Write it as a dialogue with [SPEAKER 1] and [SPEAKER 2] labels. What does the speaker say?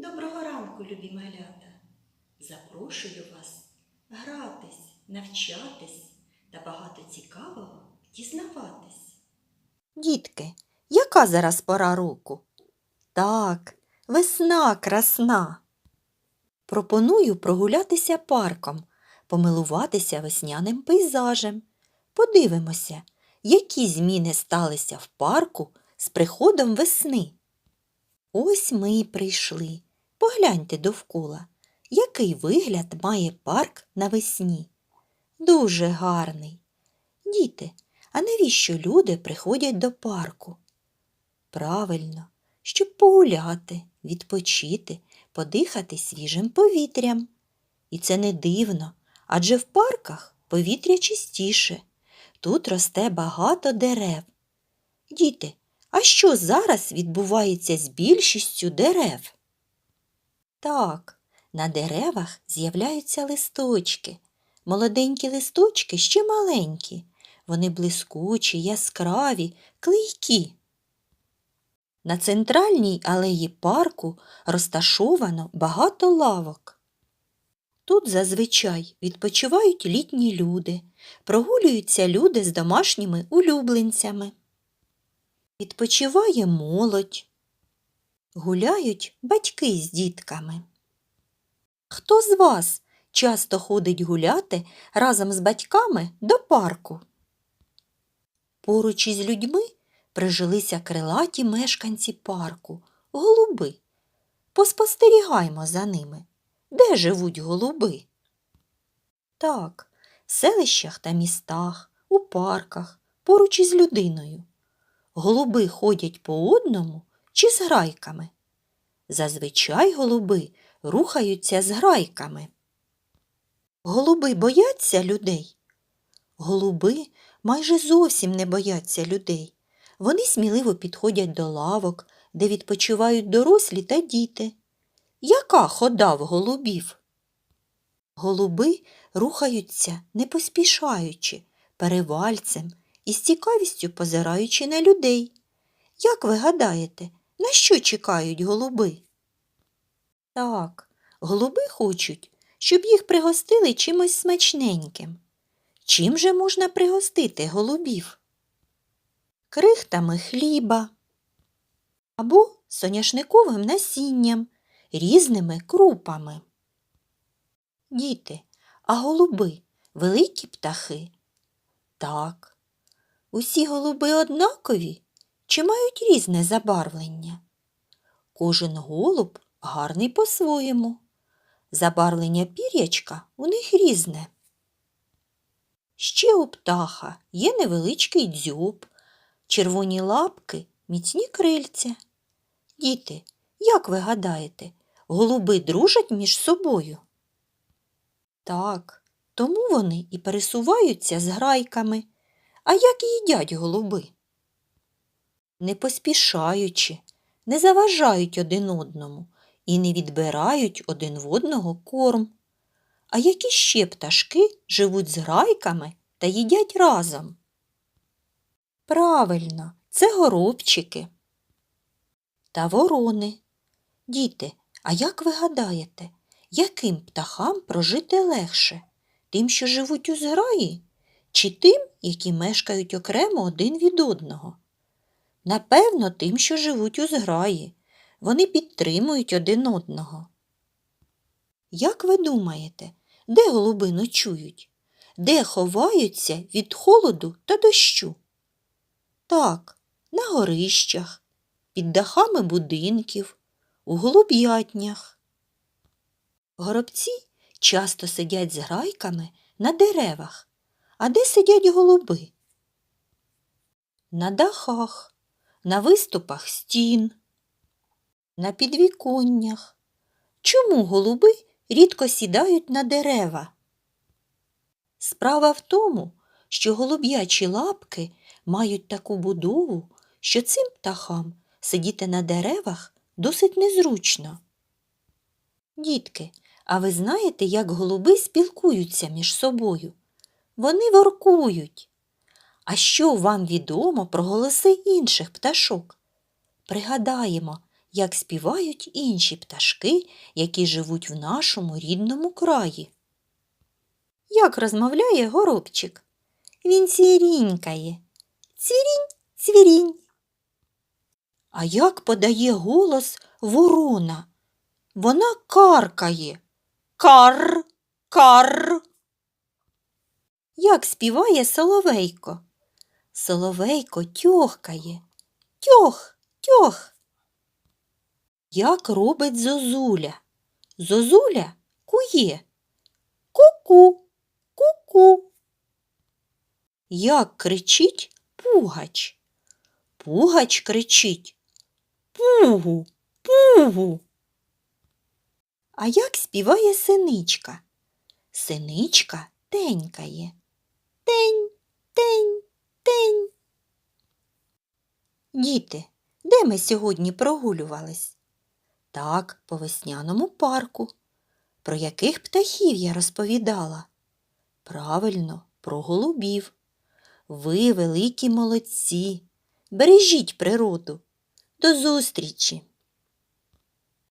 [SPEAKER 1] Доброго ранку, любі малята! Запрошую вас гратись, навчатись та багато цікавого дізнаватись.
[SPEAKER 2] Дітки, яка зараз пора року? Так, весна красна. Пропоную прогулятися парком, помилуватися весняним пейзажем. Подивимося, які зміни сталися в парку з приходом весни. Ось ми й прийшли. Погляньте довкола, який вигляд має парк навесні. Дуже гарний. Діти, а навіщо люди приходять до парку? Правильно, щоб погуляти, відпочити, подихати свіжим повітрям. І це не дивно, адже в парках повітря чистіше. Тут росте багато дерев. Діти, а що зараз відбувається з більшістю дерев? Так, на деревах з'являються листочки. Молоденькі листочки ще маленькі. Вони блискучі, яскраві, клейкі. На центральній алеї парку розташовано багато лавок. Тут зазвичай відпочивають літні люди, прогулюються люди з домашніми улюбленцями. Відпочиває молодь, гуляють батьки з дітками. Хто з вас часто ходить гуляти разом з батьками до парку? Поруч із людьми прижилися крилаті мешканці парку, голуби. Поспостерігаймо за ними. Де живуть голуби? Так, в селищах та містах, у парках, поруч із людиною. Голуби ходять по одному чи з грайками. Зазвичай голуби рухаються з грайками. Голуби бояться людей? Голуби майже зовсім не бояться людей. Вони сміливо підходять до лавок, де відпочивають дорослі та діти. Яка хода в голубів? Голуби рухаються не поспішаючи, перевальцем і з цікавістю позираючи на людей. Як ви гадаєте, на що чекають голуби? Так, голуби хочуть, щоб їх пригостили чимось смачненьким. Чим же можна пригостити голубів? Крихтами хліба або соняшниковим насінням, різними крупами. Діти, а голуби великі птахи? Так. Усі голуби однакові чи мають різне забарвлення? Кожен голуб гарний по-своєму. Забарвлення пір'ячка у них різне. Ще у птаха є невеличкий дзьоб, червоні лапки, міцні крильця. Діти, як ви гадаєте, голуби дружать між собою? Так, тому вони і пересуваються з грайками. А як їдять голуби? Не поспішаючи, не заважають один одному і не відбирають один в одного корм. А які ще пташки живуть з грайками та їдять разом? Правильно, це горобчики та ворони. Діти, а як ви гадаєте, яким птахам прожити легше? Тим, що живуть у зграї, чи тим, які мешкають окремо один від одного? Напевно, тим, що живуть у зграї. Вони підтримують один одного. Як ви думаєте, де голуби ночують? Де ховаються від холоду та дощу? Так, на горищах, під дахами будинків, у голуб'ятнях. Горобці часто сидять з грайками на деревах. А де сидять голуби? На дахах, на виступах стін, на підвіконнях. Чому голуби рідко сідають на дерева? Справа в тому, що голуб'ячі лапки мають таку будову, що цим птахам сидіти на деревах досить незручно. Дітки, а ви знаєте, як голуби спілкуються між собою? Вони воркують. А що вам відомо про голоси інших пташок? Пригадаємо, як співають інші пташки, які живуть в нашому рідному краї. Як розмовляє горобчик? Він цвірінькає. Цвірінь, цвірінь. А як подає голос ворона? Вона каркає. Кар, кар. Як співає соловейко? Соловейко тьохкає. Тьох, тьох. Як робить зозуля? Зозуля кує. Ку-ку, ку-ку. Як кричить пугач? Пугач кричить Пугу, пугу. А як співає синичка? Синичка тенькає. Діти, де ми сьогодні прогулювались? Так, по весняному парку. Про яких птахів я розповідала? Правильно, про голубів. Ви великі молодці. Бережіть природу. До зустрічі!